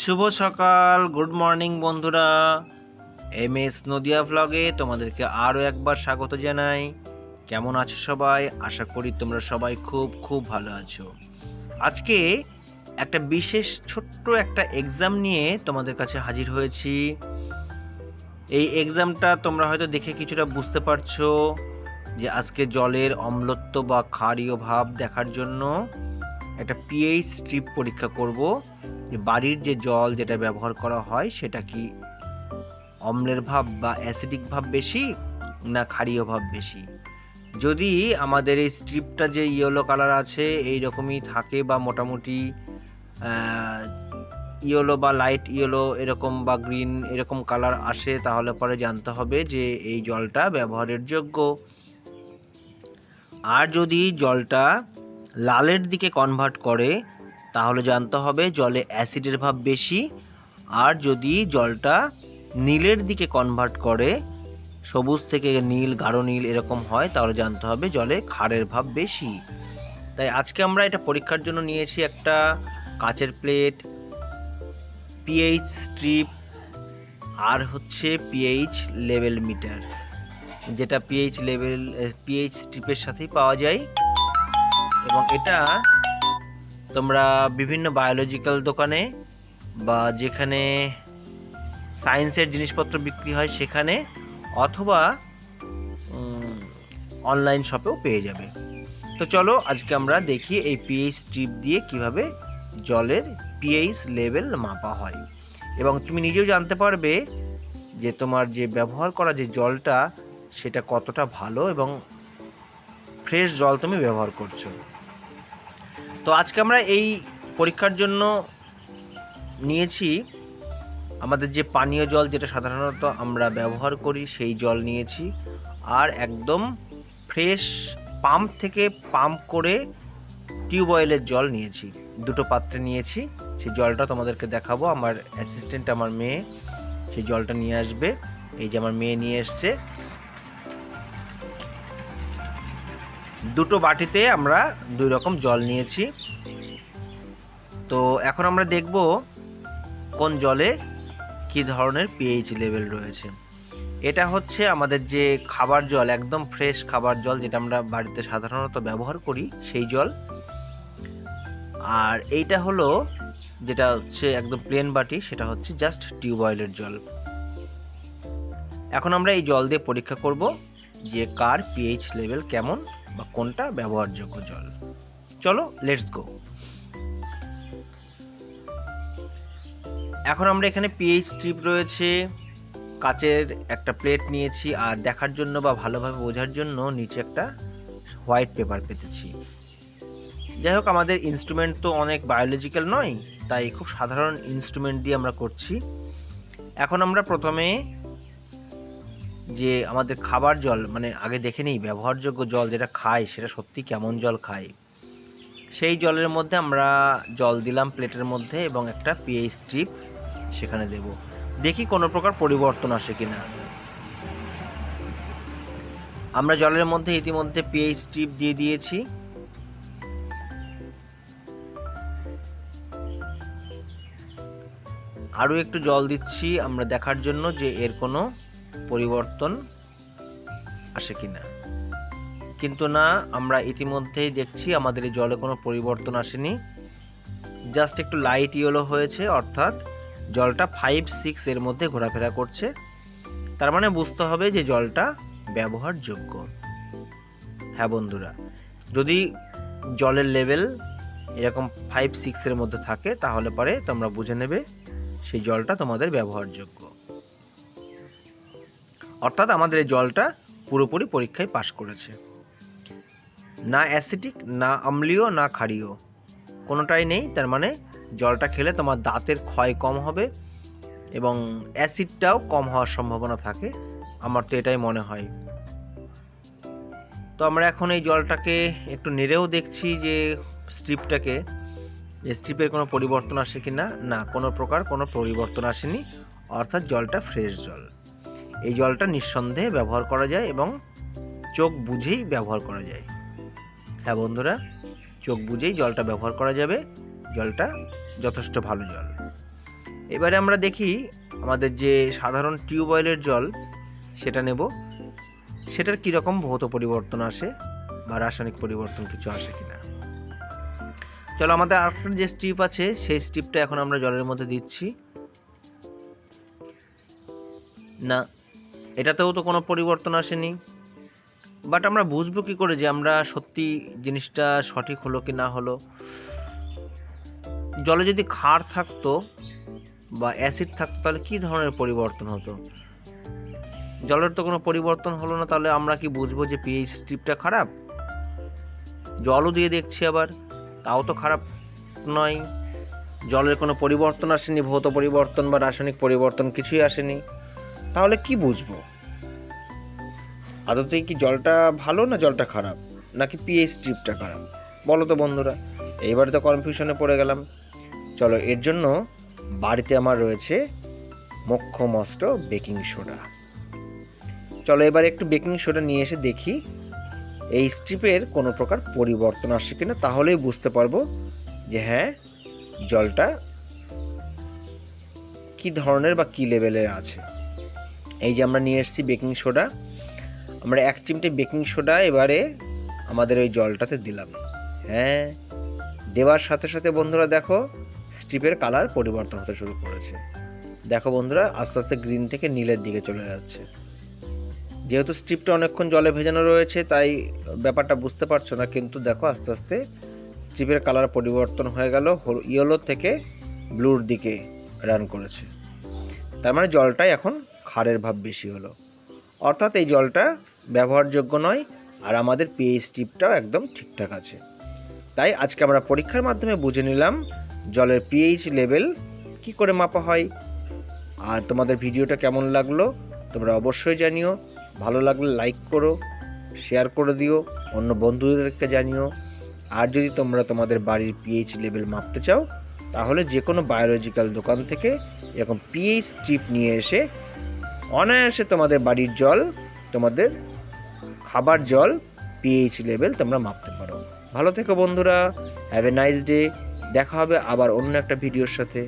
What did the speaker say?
শুভ সকাল good morning বন্ধুরা। M S Nadia ভ্লগে তোমাদেরকে আরও একবার স্বাগত জানাই। কেমন আছো সবাই? আশা করি তোমরা সবাই খুব খুব ভালো আছো। আজকে একটা বিশেষ ছোট্ট একটা এক্সাম নিয়ে তোমাদের কাছে হাজির হয়েছি। এই এক্সামটা তোমরা হয়তো দেখে কিছুটা বুঝতে পারছ যে আজকে জলের অম্লত্ব বা ক্ষারীয় ভাব দেখার জন্য একটা পিএইচ স্ট্রিপ পরীক্ষা করব যে বাড়ির যে জল যেটা ব্যবহার করা হয় সেটা কি অম্লের ভাব বা অ্যাসিডিক ভাব বেশি না ক্ষারীয় ভাব বেশি? যদি আমাদের এই স্ট্রিপটা যে ইয়েলো কালার আছে, এই রকমই থাকে বা মোটামুটি ইয়েলো বা লাইট ইয়েলো এরকম বা গ্রিন এরকম কালার আসে, তাহলে পরে জানতে হবে যে এই জলটা ব্যবহারের যোগ্য। আর যদি জলটা লালের দিকে কনভার্ট করে, তাহলে জানতে হবে জলে অ্যাসিডের ভাব বেশি, আর যদি জলটা নীলের দিকে কনভার্ট করে, সবুজ থেকে নীল, গাঢ় নীল এরকম হয়, তাহলে জানতে হবে জলে ক্ষারের ভাব বেশি। তাই আজকে আমরা এটা পরীক্ষার জন্য নিয়েছি একটা কাচের প্লেট পিএইচ স্ট্রিপ আর হচ্ছে পিএইচ লেভেল মিটার যেটা পিএইচ লেভেল পিএইচ স্ট্রিপের সাথেই পাওয়া যায়। এবং এটা তোমরা বিভিন্ন বায়োলজিক্যাল দোকানে বা যেখানে সায়েন্সের জিনিসপত্র বিক্রি হয় সেখানে অথবা অনলাইন শপেও পেয়ে যাবে। তো চলো আজকে আমরা দেখি এই পিএইচ স্ট্রিপ দিয়ে কীভাবে জলের পিএইচ লেভেল মাপা হয়। এবং তুমি নিজেও জানতে পারবে যে তোমার যে ব্যবহার করা যে জলটা, সেটা কতটা ভালো এবং ফ্রেশ জল তুমি ব্যবহার করছ। তো আজকে আমরা এই পরীক্ষার জন্য নিয়েছি আমাদের যে পানীয় জল যেটা সাধারণত আমরা ব্যবহার করি, সেই জল নিয়েছি। আর একদম ফ্রেশ পাম্প থেকে পাম্প করে টিউবওয়েলের জল নিয়েছি। দুটো পাত্রে নিয়েছি। সেই জলটা তোমাদেরকে দেখাবো। আমার অ্যাসিস্ট্যান্ট আমার মেয়ে, সেই জলটা নিয়ে আসবে। এই যে আমার মেয়ে নিয়ে এসছে। দুটো বাটিতে আমরা দুই রকম জল নিয়েছি। তো এখন আমরা দেখব কোন জলে কি ধরনের পিএইচ লেভেল রয়েছে। এটা হচ্ছে আমাদের যে খাবার জল, একদম ফ্রেশ খাবার জল যেটা আমরা বাড়িতে সাধারণত ব্যবহার করি, সেই জল। আর এইটা হলো যেটা হচ্ছে একদম প্লেন বাটি, সেটা হচ্ছে জাস্ট টিউবওয়েলের জল। এখন আমরা এই জল দিয়ে পরীক্ষা করব যে কার পিএইচ লেভেল কেমন। বা কোনটা ব্যবহারযোগ্য জল? চলো লেটস গো এখন আমরা এখানে পিএইচ স্ট্রিপ রয়েছে, কাচের একটা প্লেট নিয়েছি, আর দেখার জন্য বা ভালোভাবে বোঝার জন্য নিচে একটা হোয়াইট পেপার পেতেছি। যাই হোক, আমাদের ইনস্ট্রুমেন্ট তো অনেক বায়োলজিক্যাল নয়, তাই খুব সাধারণ ইনস্ট্রুমেন্ট দিয়ে আমরা করছি। এখন আমরা প্রথমে যে আমাদের খাবার জল মানে আগে দেখে নিই, ব্যবহারযোগ্য জল যেটা খাই, সেটা সত্যি কেমন জল খাই? সেই জলের মধ্যে আমরা জল দিলাম প্লেটের মধ্যে এবং একটা পিএইচ স্ট্রিপ সেখানে দেব। দেখি কোনো প্রকার পরিবর্তন আসে কি না আমরা জলের মধ্যে ইতিমধ্যে পিএইচ স্ট্রিপ দিয়ে দিয়েছি। আরও একটু জল দিচ্ছি, আমরা দেখার জন্য যে এর কোনো পরিবর্তন আসে কিনা। কিন্তু না, আমরা ইতিমধ্যেই দেখছি আমাদের এই জলে কোনো পরিবর্তন আসেনি। জাস্ট একটু লাইট ইয়েলো হয়েছে, অর্থাৎ জলটা ফাইভ সিক্স এর মধ্যে ঘোরাফেরা করছে। তার মানে বুঝতে হবে যে জলটা ব্যবহারযোগ্য। হ্যাঁ বন্ধুরা, যদি জলের লেভেল এরকম ফাইভ সিক্সের মধ্যে থাকে, তাহলে পরে তোমরা বুঝে নেবে সেই জলটা তোমাদের ব্যবহারযোগ্য। অর্থাৎ আমাদের এই জলটা পুরোপুরি পরীক্ষায় পাশ করেছে। না অ্যাসিডিক না অম্লীয় না ক্ষারীয়। কোনোটাই নেই, তার মানে জলটা খেলে তোমার দাঁতের ক্ষয় কম হবে এবং অ্যাসিডটাও কম হওয়ার সম্ভাবনা থাকে। আমার তো এটাই মনে হয়। তো আমরা এখন এই জলটাকে একটু নেড়েও দেখছি যে স্ট্রিপটাকে। স্ট্রিপের কোনো পরিবর্তন আসে কি না না, কোনো প্রকার কোনো পরিবর্তন আসেনি। অর্থাৎ জলটা ফ্রেশ জল। এই জলটা নিঃসন্দেহে ব্যবহার করা যায় এবং চোখ বুঝেই ব্যবহার করা যায়। হ্যাঁ বন্ধুরা, চোখ বুঝেই জলটা ব্যবহার করা যাবে। জলটা যথেষ্ট ভালো জল। এবারে আমরা দেখি আমাদের যে সাধারণ টিউবওয়েলের জল, সেটা নেব। সেটার কীরকম ভৌত পরিবর্তন আসে বা রাসায়নিক পরিবর্তন কিছু আসে কিনা? চলো আমাদের আরেকটা যে স্ট্রিপ আছে, সেই স্ট্রিপটা এখন আমরা জলের মধ্যে দিচ্ছি। না এটাতেও তো কোনো পরিবর্তন আসেনি। বাট আমরা বুঝব কী করে যে আমরা সত্যি জিনিসটা সঠিক হলো কি না হলো। জলে যদি ক্ষার থাকতো বা অ্যাসিড থাকতো, তাহলে কী ধরনের পরিবর্তন হতো? জলের তো কোনো পরিবর্তন হলো না, তাহলে আমরা কি বুঝব যে পিএইচ স্ট্রিপটা খারাপ? জলও দিয়ে দেখছি আবার, তাও তো খারাপ নয়। জলের কোনো পরিবর্তন আসেনি, ভৌত পরিবর্তন বা রাসায়নিক পরিবর্তন কিছুই আসেনি। তাহলে কি বুঝব? আদতেই কি জলটা ভালো না জলটা খারাপ? নাকি পিএইচ স্ট্রিপটা খারাপ? বলো তো বন্ধুরা এইবারে তো কনফিউশনে পড়ে গেলাম। চলো, এর জন্য বাড়িতে আমার রয়েছে মস্ত বেকিং সোডা চলো, এবার একটু বেকিং সোডা নিয়ে এসে দেখি, এই স্ট্রিপের কোনো প্রকার পরিবর্তন আসছে কিনা, তাহলেই বুঝতে পারব যে হ্যাঁ জলটা কি ধরনের বা কি লেভেলের আছে। এই যে আমরা নিয়ে এসেছি বেকিং সোডা। আমরা এক চিমটে বেকিং সোডা এবারে আমাদের ওই জলটাতে দিলাম। হ্যাঁ দেওয়ার সাথে সাথে বন্ধুরা দেখো, স্ট্রিপের কালার পরিবর্তন হতে শুরু করেছে। দেখো বন্ধুরা, আস্তে আস্তে গ্রিন থেকে নীলের দিকে চলে যাচ্ছে। যেহেতু স্ট্রিপটা অনেকক্ষণ জলে ভেজানো রয়েছে, তাই ব্যাপারটা বুঝতে পারছ না, কিন্তু দেখো আস্তে আস্তে স্ট্রিপের কালার পরিবর্তন হয়ে গেল ইয়েলো থেকে ব্লুর দিকে রান করেছে। তার মানে জলটাই এখন ক্ষারের ভাব বেশি হলো। অর্থাৎ এই জলটা ব্যবহারযোগ্য নয় আর আমাদের পিএইচ স্ট্রিপটাও একদম ঠিকঠাক আছে। তাই আজকে আমরা পরীক্ষার মাধ্যমে বুঝে নিলাম জলের পিএইচ লেভেল কি করে মাপা হয়। আর তোমাদের ভিডিওটা কেমন লাগল তোমরা অবশ্যই জানিও। ভালো লাগলে লাইক করো শেয়ার করে দিও, অন্য বন্ধুদেরকে জানিও। আর যদি তোমরা তোমাদের বাড়ির পিএইচ লেভেল মাপতে চাও, তাহলে যে কোনো বায়োলজিক্যাল দোকান থেকে এরকম পিএইচ স্ট্রিপ নিয়ে এসে অনায়াসে তোমাদের বাড়ির জল, তোমাদের খাবার জল পিএইচ লেভেল তোমরা মাপতে পারো। ভালো থেকো বন্ধুরা হ্যাভ এ নাইস ডে দেখা হবে আবার অন্য একটা ভিডিওর সাথে।